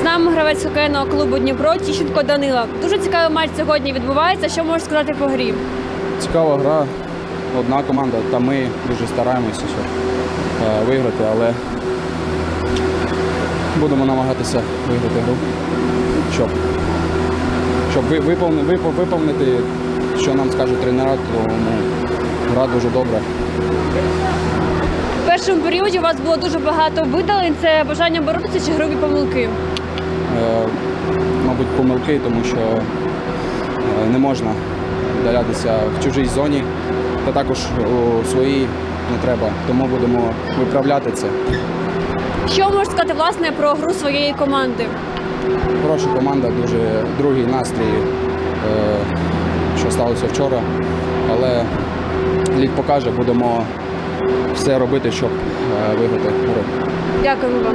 З нами гравець хокейного клубу Дніпро Тіщенко Данила. Дуже цікавий матч сьогодні відбувається. Що можеш сказати по грі? Цікава гра. Одна команда, та ми дуже стараємося щоб, е, виграти, але будемо намагатися виграти гру, щоб, щоб ви- виповни- випов- виповнити, що нам скажуть тренера, тому гра дуже добра. Першому періоді у вас було дуже багато видалень. Це бажання боротися чи грубі помилки? Е, Мабуть, помилки, тому що е, не можна вдалятися в чужій зоні, та також у своїй не треба. Тому будемо виправляти це. Що можеш сказати власне про гру своєї команди? Хороша команда, дуже другий настрій, е, що сталося вчора. Але лід покаже, будемо все робити, щоб е, виграти гру. Дякуємо вам.